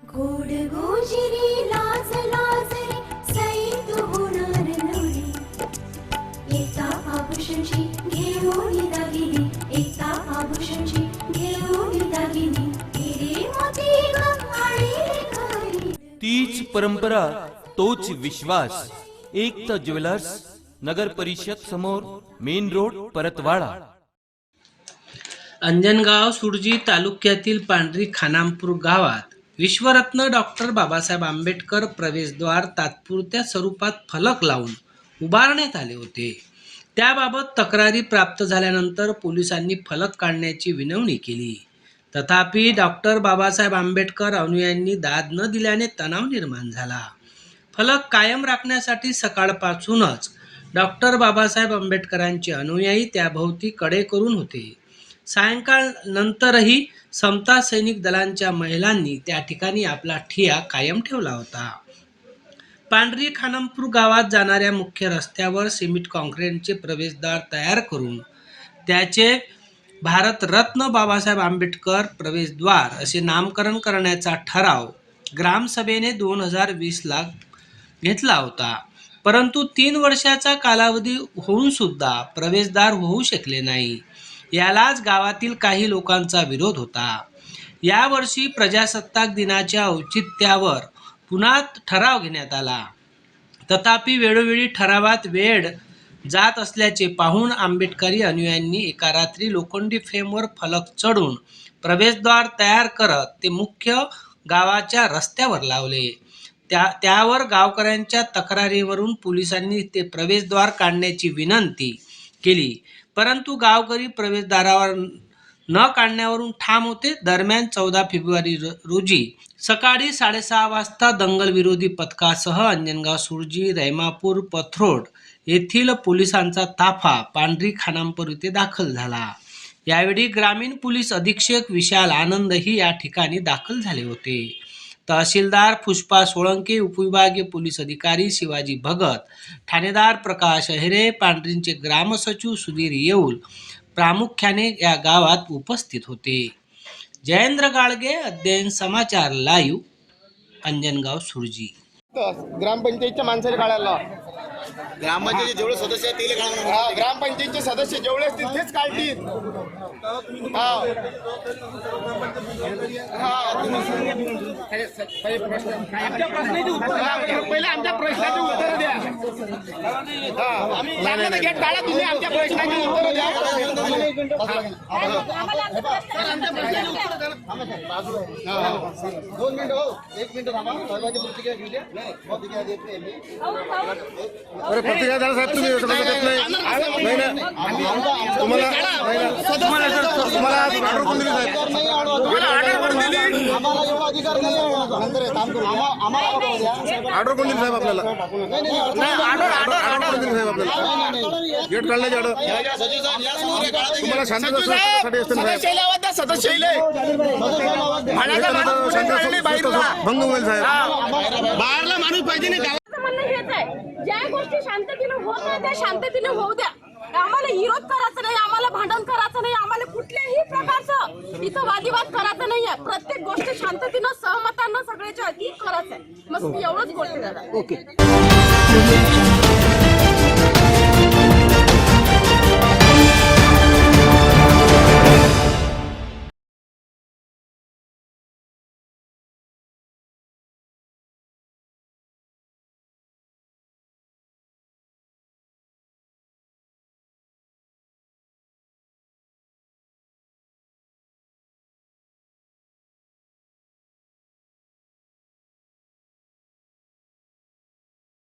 गोड गोजिरी लाज लाजरी सैत होणार नवरी एका आभूषणची घेऊन दागिनी एका आभूषणची घेऊन दागिनी. हिरे मोती ग आणि घरी. तीच परंपरा तोच विश्वास. एकता ज्वेलर्स नगर परिषद समोर मेन रोड परतवाडा. अंजनगाव सुरजी तालुक्यातील पांढरी खानापूर गावात विश्वरत्न डॉक्टर बाबासाहेब आंबेडकर प्रवेशद्वार तात्पुरत्या स्वरूपात फलक लावून उभारण्यात आले होते. त्याबाबत तक्रारी प्राप्त झाल्यानंतर पोलिसांनी फलक काढण्याची विनवणी केली. तथापि डॉक्टर बाबासाहेब आंबेडकर अनुयायांनी दाद न दिल्याने तणाव निर्माण झाला. फलक कायम राखण्यासाठी सकाळपासूनच डॉक्टर बाबासाहेब आंबेडकरांचे अनुयायी त्याभोवती कडे करून होते. सायंकाळ नंतरही समता सैनिक दलांच्या महिलांनी त्या ठिकाणी आपला ठिया कायम ठेवला होता. पांढरी खानमपूर गावात जाणाऱ्या मुख्य रस्त्यावर सिमेंट काँक्रीटचे प्रवेशद्वार तयार करून त्याचे भारतरत्न बाबासाहेब आंबेडकर प्रवेशद्वार असे नामकरण करण्याचा ठराव ग्रामसभेने दोन हजार वीसला घेतला होता. परंतु तीन वर्षाचा कालावधी होऊन सुद्धा प्रवेशद्वार होऊ शकले नाही. यालाच गावातील काही लोकांचा विरोध होता. यावर्षी प्रजासत्ताक दिनाच्या औचित्यावर पुन्हा ठराव घेण्यात आला. तथापि वेळोवेळी ठरावात वेळ जात असल्याचे पाहून आंबेडकरी अनुयायांनी एका रात्री लोखंडी फ्रेमवर फलक चढून प्रवेशद्वार तयार करत ते मुख्य गावाच्या रस्त्यावर लावले. त्या त्यावर गावकऱ्यांच्या तक्रारीवरून पोलिसांनी ते प्रवेशद्वार काढण्याची विनंती केली. परंतु गावकरी प्रवेशद्वारावर न काढण्यावरून ठाम होते. दरम्यान चौदा फेब्रुवारी र- रोजी सकाळी साडेसहा वाजता दंगल विरोधी पथकासह अंजनगाव सुरजी रैमापूर पथरोड येथील पोलिसांचा ताफा पांढरी खानांपूर येथे दाखल झाला. यावेळी ग्रामीण पोलीस अधीक्षक विशाल आनंदही या ठिकाणी दाखल झाले होते. तहसीलदार पुष्पा सोळंके उपविभागीय पोलीस अधिकारी शिवाजी भगत ठाणेदार प्रकाश अहिरे पांढरींचे ग्रामसचिव सुधीर येऊल प्रामुख्याने या गावात उपस्थित होते. जयेंद्र गाडगे अध्ययन समाचार लाईव्ह अंजनगाव सुरजी. ग्रामपंचायतच्या माणसाने काढायला लावा. ग्रामपंचायतीचे जेवढे सदस्य आहेत ते ग्रामपंचायतचे सदस्य जेवढे असतील तेच काढतील. पहिले आमच्या प्रश्नाची उत्तर द्या हा तर गेट काढा तुम्ही आमच्या प्रश्नाची उत्तर द्या हा, हा. दोन मिनिटं हो एक मिनिट थांबा सर्वांची प्रतिक्रिया घेऊ द्या प्रतिक्रिया देत नाही प्रतिक्रिया द्यायला साहेब तुम्ही असं कसं देत नाही नाही ना तुम्हाला तुम्हाला ऑर्डर कोण दिली साहेब. हे ऑर्डर कोण दिली. साहेब आपल्याला. नाही, नाही, ऑर्डर- दिली साहेब आपल्याला. गेट काढण्याची ऑर्डर सचिव साहेब या समोर काढा. तुम्हाला शांततेसाठी असते ना साहेब शांतता भंग होईल साहेब. बाहेरला माणूस पाहिजे नाही ज्या गोष्टी शांततेने होत त्या शांततेने होऊ द्या. आम्हाला विरोध करायचा नाही आम्हाला भांडण करायचं नाही आम्हाला कुठल्याही प्रकारचं इथं वादिवाद करायचं नाहीये. प्रत्येक गोष्ट शांततेनं सहमतानं सगळ्याच्या अटी करायचं आहे मग मी एवढंच बोलते दादा. ओके.